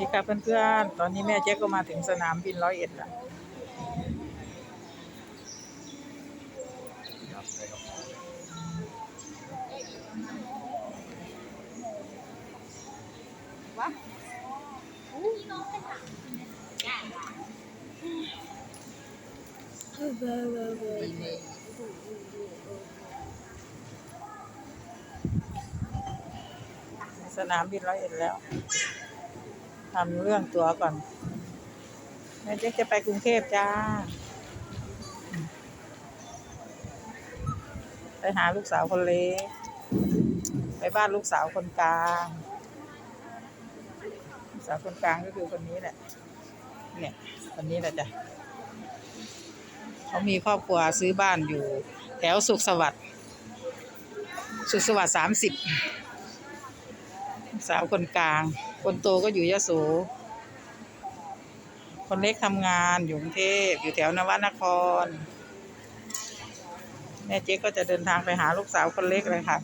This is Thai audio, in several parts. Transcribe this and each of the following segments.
ดีครับเพื่อนๆ ตอนนี้แม่เจ๊ก็มาถึงสนามบินร้อยเอ็ดแล้วสนามบินร้อยเอ็ดแล้ว ทำเรื่องตั๋วก่อนแม่เจ๊จะไปกรุงเทพจ้า ไปหาลูกสาวคนเล็ก ไปบ้านลูกสาวคนกลางลูกสาวคนกลางก็คือคนนี้แหละ เนี่ยคนนี้แหละจ้ะเขามีครอบครัวซื้อบ้านอยู่ แถวสุขสวัสดิ์สุขสวัสดิ์สามสิบสาวคนกลาง คนโตก็อยู่ยะโส คนเล็กทำงานอยู่กรุงเทพอยู่แถวนวนคร แม่เจ๊ก็จะเดินทางไปหาลูกสาวคนเล็กเลยค่ะ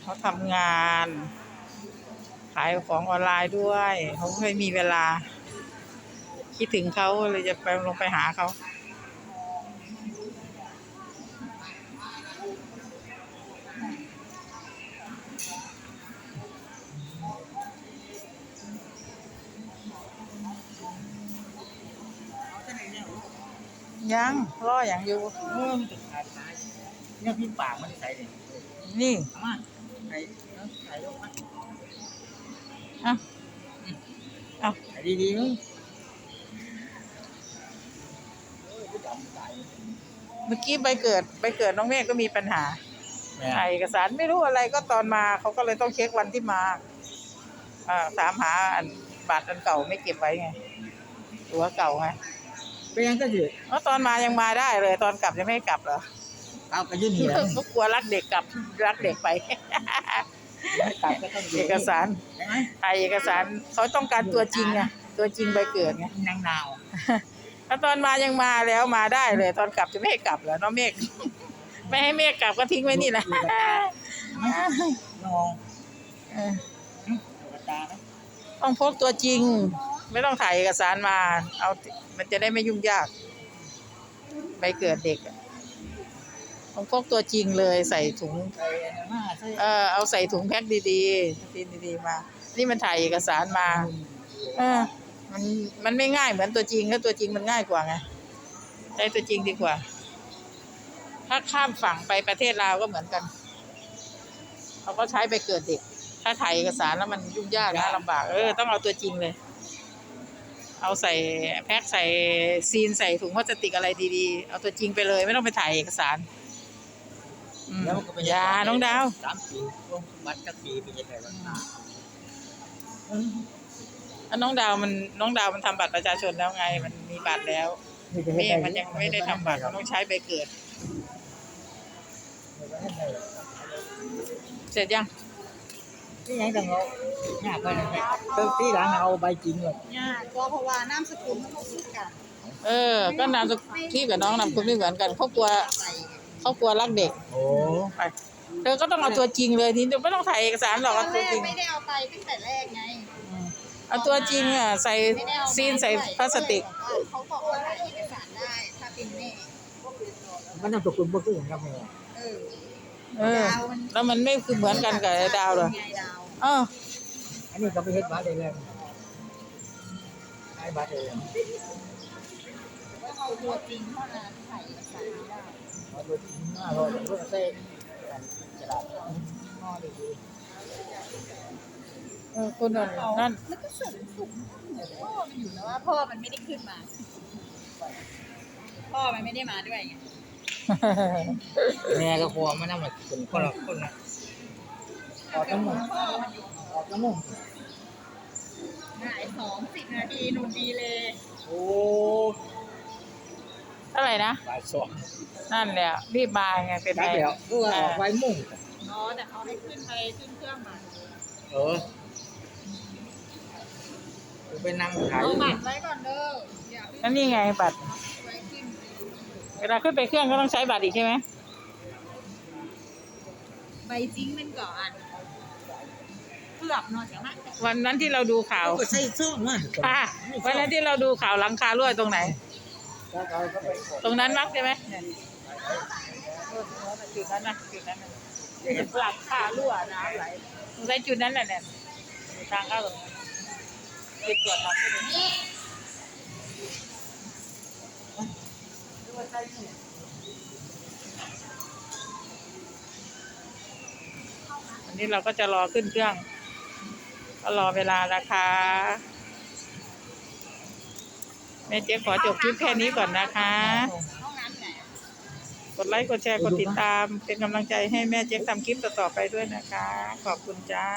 เขาทำงาน ขายของออนไลน์ด้วย เขาไม่มีเวลา คิดถึงเขาเลยจะไปลงไปหาเขา ยังรออย่างอยู่เมื่อมันจะขาดตายเนี่ยพี่ปากมันใส่เลยนี่เอามาใส่แล้วใส่ลงมาอะเอาใส่ดีๆมึงโอ้ยกูจำตายเมื่อกี้ใบเกิดใบเกิดน้องเมฆก็มีปัญหาแม่ถ่ายเอกสารไม่รู้อะไรก็ตอนมาเขาก็เลยต้องเช็ควันที่มาอ่าถามหาอันบัตรอันเก่าไม่เก็บไว้ไง ตัวเก่าไง เป็นยังก็ถือเพราะตอนมายังมาได้เลย ตอนกลับยังไม่ให้กลับเหรอเอากระยื่นเหนียวเขากลัวรักเด็กกลับรักเด็กไปตัดก็ต้องเอกสารใช่ไหมถ่ายเอกสารเขาต้องการตัวจริงไงตัวจริงใบเกิดไงนางนาวถ้าตอนมายังมาแล้วมาได้เลย ตอนกลับจะไม่ให้กลับเหรอน้องเมฆไม่ให้เมฆกลับก็ทิ้งไว้นี่แหละนองเออกระตานะต้องพกตัวจริง ไม่ต้องถ่ายเอกสารมา เอา มันจะได้ไม่ยุ่งยาก ไปเกิดเด็กต้องพกตัวจริงเลยใส่ถุงใส่อันนั้นมาใส่เออเอาใส่ถุงแพ็คดีๆดีดีๆมา นี่มันถ่ายเอกสารมา เออ มันมันไม่ง่ายเหมือนตัวจริงถ้าตัวจริงมันง่ายกว่าไงใช้ตัวจริงดีกว่า ถ้าข้ามฝั่งไปประเทศลาวก็เหมือนกันเขาก็ใช้ไปเกิดเด็ก ถ้าถ่ายเอกสารแล้วมันยุ่งยากนะลำบาก เออ ต้องเอาตัวจริงเลย เอาใส่แพ็คใส่ซีนใส่ถุงพลาสติกอะไรดีๆ เอาตัวจริงไปเลยไม่ต้องไปถ่ายเอกสารอืมแล้วมันก็เป็นอยาน้องดาว สามปีลงบัตรสักปีเป็นยังไงบ้างแล้วน้องดาวมันน้องดาวมันทำบัตรประชาชนแล้วไง มันมีบัตรแล้วเมฆมันยังไม่ได้ทำบัตรมันต้องใช้ใบเกิด เสร็จยัง นี่ยังต้องเอาหน้าไปนะแม่เติมที่หลังเอาใบจริงเลยเนี่ยตัวเพราะว่านามสกุลมันต้องซื้อกันเออ ก็นามสกุลที่กับน้องนามสกุลไม่เหมือนกันเขากลัวไปเขากลัวรักเด็กโอ้ไปเธอก็ต้องเอาตัวจริงเลยทีนี้ไม่ต้องถ่ายเอกสารหรอกตอเอานแรตัวกจริงไม่ได้เอาไปตั้งแต่แรกไงอืมเอาตัวจริงอะใส่ไม่ได้เอามาซีนใส่พลาสติก เขาบอกว่าถ่ายเอกสารได้ถ้าเป็นแม่มันนามสกุลบ่คือกันครับแม่เออ เออ แล้วมันไม่คือเหมือนกันกับไอ้ดาวเหรอ ไงดาว เออ อันนี้ก็ไปเฮ็ดบัตรได้เลยให้บัตรได้เลยว่าเอาตัวจริงเท่านั้นถ่ายเอกสารไม่ได้เอาตัวจริงห้าร้อยเพื่อใส่กันกระดาษห่อดีเออคนนั้นนั่นแล้วก็เสริมสูงพ่อมันอยู่แล้วว่าพ่อมันไม่ได้ขึ้นมา พ่อมันไม่ได้มาด้วยไงๆแม่ก็กลัวมันนำมาเป็นคนละคนละ ออกจมูกพ่อมันอยู่ออกจมูกหายสองสิบนาทีหนุ่มดีเลยโอ้เท่าไหร่นะบ่ายสองนั่นแหละรีบมาไงเป็นครับไงแล้วก็ออกไว้มุ่ง อ๋อแต่เขาให้ขึ้นไปขึ้นเครื่องมาเออกูไปนั่งขายเอาบัตรไว้ก่อนเด้ออย่านั่นนี่ไงบัตร ไว้ขึ้นเวลาขึ้นไปเครื่องก็ต้องใช้บัตรอีกใช่ไหม ใบจิ้งมันก่อนเกือบเนาะจังนะวันนั้นที่เราดูข่าวก็ใส่ซ่องมาค่ะวันนั้นที่เราดูข่าวหลังคารั่วตรงไหน ตรงนั้นมั้งใช่ไหมเนี่ยจุดนั้นนะจุดนั้นนะหลังคารั่วน้ำไหลสงสัยจุดนั้นแหละเนี่ยทางเข้าตรงนั้นจุดตรวจหลักไปเลยอันนี้เราก็จะรอขึ้นเครื่อง ก็รอเวลาราคาแม่เจ๊ขอจบคลิปแค่นี้ก่อนนะคะ กดไลค์กดแชร์กดติดตาม เป็นกำลังใจให้แม่เจ๊ทำคลิปต่อๆไปด้วยนะคะ ขอบคุณจ้า